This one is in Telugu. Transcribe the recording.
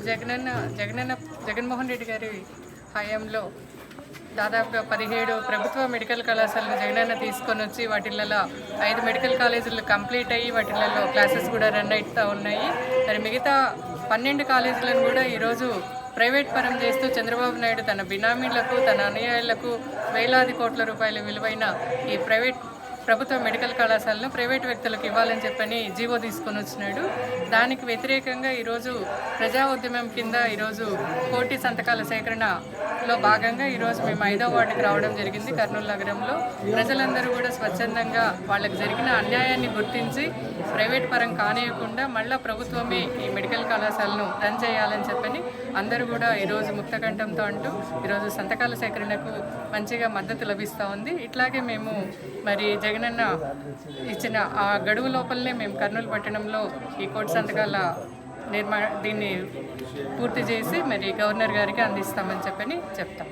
జగనన్న జగనన్న జగన్మోహన్ రెడ్డి గారి హయాంలో దాదాపుగా పదిహేడు ప్రభుత్వ మెడికల్ కళాశాలను జగనన్న తీసుకొని వచ్చి వాటిలలో ఐదు మెడికల్ కాలేజీలు కంప్లీట్ అయ్యి వాటిలలో క్లాసెస్ కూడా రన్ అవుతూ ఉన్నాయి. మరి మిగతా పన్నెండు కాలేజీలను కూడా ఈరోజు ప్రైవేట్ పరం చేస్తూ చంద్రబాబు నాయుడు తన బినామీలకు తన అనుయాయులకు వేలాది కోట్ల రూపాయల విలువైన ఈ ప్రైవేట్ ప్రభుత్వ మెడికల్ కళాశాలను ప్రైవేట్ వ్యక్తులకు ఇవ్వాలని చెప్పని జీవో తీసుకొని వచ్చినాడు. దానికి వ్యతిరేకంగా ఈరోజు ప్రజా ఉద్యమం కింద ఈరోజు కోటి సంతకాల సేకరణ లో భాగంగా ఈరోజు మేము ఐదో వార్డుకి రావడం జరిగింది కర్నూలు నగరంలో. ప్రజలందరూ కూడా స్వచ్ఛందంగా వాళ్ళకి జరిగిన అన్యాయాన్ని గుర్తించి ప్రైవేట్ పరం కానియకుండా మళ్ళా ప్రభుత్వమే ఈ మెడికల్ కళాశాలను రన్ చేయాలని చెప్పని అందరూ కూడా ఈరోజు ముక్తకంఠంతో అంటూ ఈరోజు సంతకాల సేకరణకు మంచిగా మద్దతు లభిస్తూ ఉంది. ఇట్లాగే మేము మరి జగనన్న ఇచ్చిన ఆ గడువు లోపలనే మేము కర్నూలు పట్టణంలో ఈ కోటి సంతకాల నిర్మా దీన్ని పూర్తి చేసి మరి గవర్నర్ గారికి అందిస్తామని చెప్పని చెప్తాం.